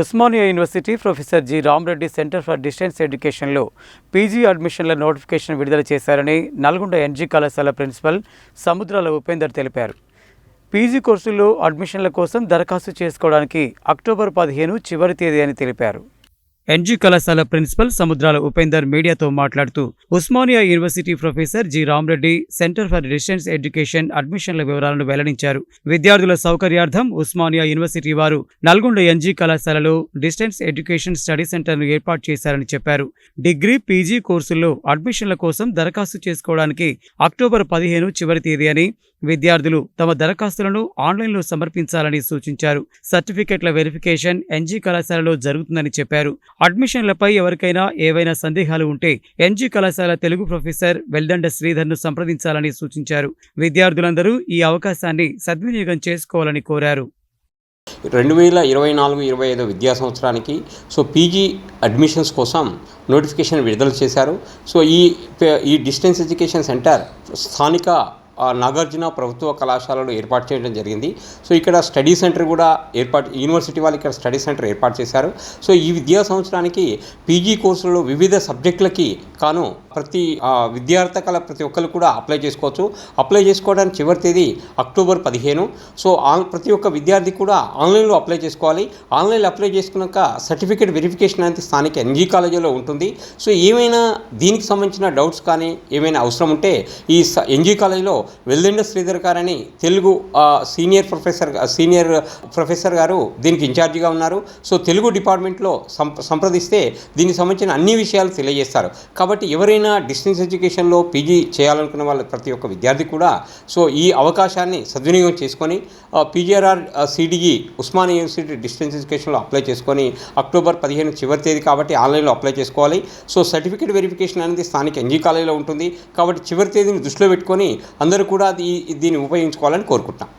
Osmania university professor G. Ramareddy centre for distance ఎడ్యుకేషన్లో PG అడ్మిషన్ల notification విడుదల చేశారని నల్గొండ ఎన్జీ కళాశాల ప్రిన్సిపల్ సముద్రాల ఉపేందర్ తెలిపారు. పీజీ కోర్సుల్లో అడ్మిషన్ల కోసం దరఖాస్తు చేసుకోవడానికి అక్టోబర్ పదిహేను చివరి తేదీ అని తెలిపారు. ఎన్జీ కళాశాల ప్రిన్సిపల్ సముద్రాల ఉపేందర్ మీడియాతో మాట్లాడుతూ Osmania university professor G. Ramareddy centre for distance education అడ్మిషన్ల వివరాలను వెల్లడించారు. విద్యార్థుల సౌకర్యార్థం ఉస్మానియా యూనివర్సిటీ వారు నల్గొండ ఎన్జీ కళాశాలలో డిస్టెన్స్ ఎడ్యుకేషన్ స్టడీ సెంటర్ను ఏర్పాటు చేశారని చెప్పారు. డిగ్రీ పీజీ కోర్సుల్లో అడ్మిషన్ల కోసం దరఖాస్తు చేసుకోవడానికి అక్టోబర్ పదిహేను చివరి తేదీ అని విద్యార్థులు తమ దరఖాస్తులను ఆన్లైన్లో సమర్పించాలని సూచించారు. సర్టిఫికెట్ల వెరిఫికేషన్ ఎన్జీ కళాశాలలో జరుగుతుందని చెప్పారు. అడ్మిషన్లపై ఎవరికైనా ఏవైనా సందేహాలు ఉంటే ఎన్జీ కళాశాల తెలుగు ప్రొఫెసర్ వెల్దండ శ్రీధర్ను సంప్రదించాలని సూచించారు. విద్యార్థులందరూ ఈ అవకాశాన్ని సద్వినియోగం చేసుకోవాలని కోరారు. రెండు వేల ఇరవై నాలుగు ఇరవై ఐదు విద్యా సంవత్సరానికి సో పీజీ అడ్మిషన్స్ కోసం నోటిఫికేషన్ విడుదల చేశారు. సో ఈ ఈ డిస్టెన్స్ ఎడ్యుకేషన్ సెంటర్ స్థానిక నాగార్జున ప్రభుత్వ కళాశాలలో ఏర్పాటు చేయడం జరిగింది. సో ఇక్కడ స్టడీ సెంటర్ కూడా ఏర్పాటు యూనివర్సిటీ వాళ్ళు ఇక్కడ స్టడీ సెంటర్ ఏర్పాటు చేశారు. సో ఈ విద్యా సంవత్సరానికి పీజీ కోర్సులలో వివిధ సబ్జెక్టులకి కాను ప్రతి విద్యార్థి కల ప్రతి ఒక్కరు కూడా అప్లై చేసుకోవచ్చు. అప్లై చేసుకోవడానికి చివరి తేదీ అక్టోబర్ పదిహేను. సో ఆన్ ప్రతి ఒక్క విద్యార్థి కూడా ఆన్లైన్లో అప్లై చేసుకోవాలి. ఆన్లైన్లో అప్లై చేసుకున్నాక సర్టిఫికేట్ వెరిఫికేషన్ అనేది స్థానిక ఎన్జీ కాలేజీలో ఉంటుంది. సో ఏమైనా దీనికి సంబంధించిన డౌట్స్ కానీ ఏమైనా అవసరం ఉంటే ఈ స- ఎన్జీ కాలేజీలో వెల్దెండ శ్రీధర్ గారని Telugu senior professor senior professor గారు దీనికి ఇన్ఛార్జిగా ఉన్నారు. సో తెలుగు డిపార్ట్మెంట్లో సంప్రదిస్తే దీనికి సంబంధించిన అన్ని విషయాలు తెలియజేస్తారు. కాబట్టి ఎవరైనా డిస్టెన్స్ ఎడ్యుకేషన్లో పీజీ చేయాలనుకున్న వాళ్ళ ప్రతి ఒక్క విద్యార్థి కూడా సో ఈ అవకాశాన్ని సద్వినియోగం చేసుకొని PGRR CDE Osmania university distance ఎడ్యుకేషన్లో అప్లై చేసుకొని అక్టోబర్ పదిహేను చివరి తేదీ కాబట్టి ఆన్లైన్లో అప్లై చేసుకోవాలి. సో సర్టిఫికేట్ వెరిఫికేషన్ అనేది స్థానిక ఎన్జీ కాలేజీలో ఉంటుంది. కాబట్టి చివరి తేదీని దృష్టిలో పెట్టుకొని అందరూ కూడా ఈ దీన్ని ఉపయోగించుకోవాలని కోరుకుంటున్నాం.